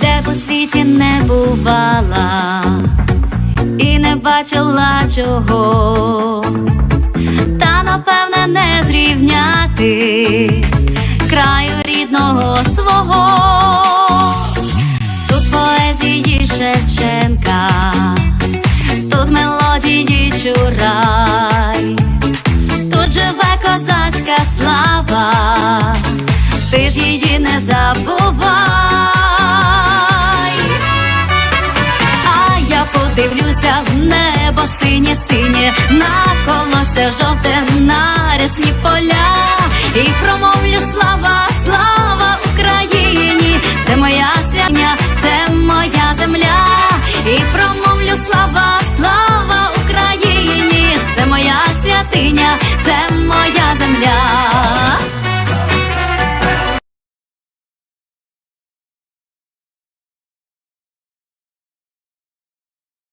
де по світі не бувала і не бачила чого, та напевне не зрівняти краю рідного свого. Тут поезії Шевченка, тут мелодії чурай, тут живе козацька слава, ти ж її не забувай. А я подивлюся в небо синє, синє, на колося жовте, на рясні поля, і промовлю слава, слава Україні, це моя святня, це моя земля, і промовлю слава, слава Україні, це моя святиня, це моя земля.